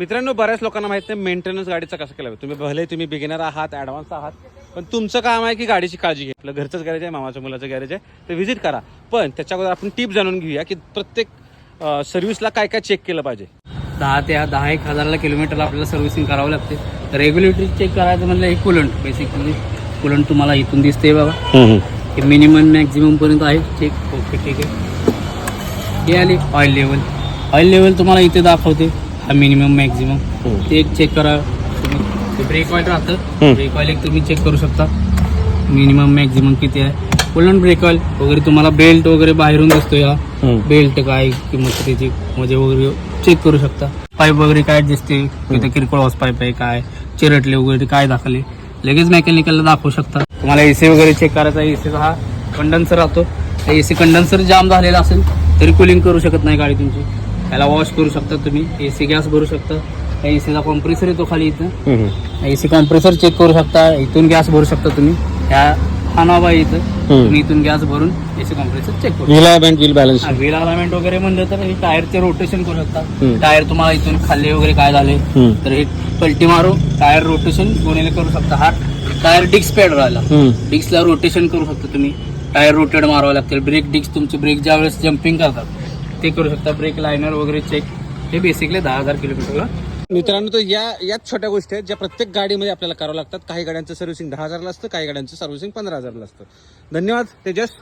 मित्रांनो बऱ्याच लोकांना माहीत नाही मेंटेनन्स गाडीचा कसं केला. तुम्ही भले तुम्ही बिगिनर आहात ॲडव्हान्स आहात पण तुमचं काम आहे की गाडीची काळजी घ्या. आपलं घरचंच गॅरेज आहे मामाच्या मुलाचं गॅरेज आहे ते व्हिजिट करा. पण त्याच्या अगोदर आपण टीप जाणून घेऊया की प्रत्येक सर्व्हिसला काय काय चेक केलं पाहिजे. दहा ते दहा एक हजाराला किलोमीटरला आपल्याला सर्व्हिसिंग करावं लागते. रेग्युलेटरी चेक करायचं म्हणलं हे कुलंट बेसिकली कुलंट तुम्हाला इथून दिसते बघा हे मिनिमम मॅक्झिमम पर्यंत आहे. चेक ओके ठीक आहे. हे आली ऑइल लेवल ऑइल लेवल तुम्हाला इथे दाखवते. मिनिमम मॅक्झिमम ते एक चेक करा. तुम्ही ब्रेक ऑइल राहतं. ब्रेक ऑइल एक तुम्ही चेक करू शकता. मिनिमम मॅक्झिमम किती आहे. कुलंट ब्रेक ऑइल वगैरे तुम्हाला बेल्ट वगैरे बाहेरून दिसतो या बेल्ट काय किंमत त्याची म्हणजे वगैरे चेक करू शकता. पाईप वगैरे काय दिसते? इथे किरकोळ हॉस पाईप आहे काय? चिरटले वगैरे काय दाखवले? लगेच मेकॅनिकलला दाखवू शकता. तुम्हाला एसी वगैरे चेक करायचा एसीचा हा कंडन्सर राहतो. एसी कंडन्सर जाम झालेला असेल तरी कुलिंग करू शकत नाही गाडी तुमची. त्याला वॉश करू शकता तुम्ही. एसी गॅस भरू शकता. एसीचा कॉम्प्रेसर येतो खाली इथं. एसी कॉम्प्रेसर चेक करू शकता. इथून गॅस भरू शकता तुम्ही. ह्या हा नॉब आहे इथं. तुम्ही इथून गॅस भरून एसी कॉम्प्रेसर चेक करू शकता. व्हील बॅलन्स व्हील अलाइनमेंट वगैरे म्हणलं तर टायरचे रोटेशन करू शकता. टायर तुम्हाला इथून खाल्ले वगैरे काय झाले तर हे पलटी मारू टायर रोटेशन कोणीला करू शकता. हा टायर डिक्स पॅड राहिला. डिक्सला रोटेशन करू शकता तुम्ही. टायर रोटेड मारावं लागतील. ब्रेक डिक्स तुमचे ब्रेक ज्या वेळेस जम्पिंग करतात ते करू शकता. ब्रेक लायनर वगैरे चेक हे बेसिकली दहा हजार किलोमीटरला मित्रांनो तर या याच छोट्या गोष्टी आहेत ज्या प्रत्येक गाडीमध्ये आपल्याला करावं लागतात. काही गाड्यांचं सर्व्हिसिंग दहा हजारला असतं काही गाड्यांचं सर्व्हिसिंग पंधरा हजारला असतं. धन्यवाद. तेजस.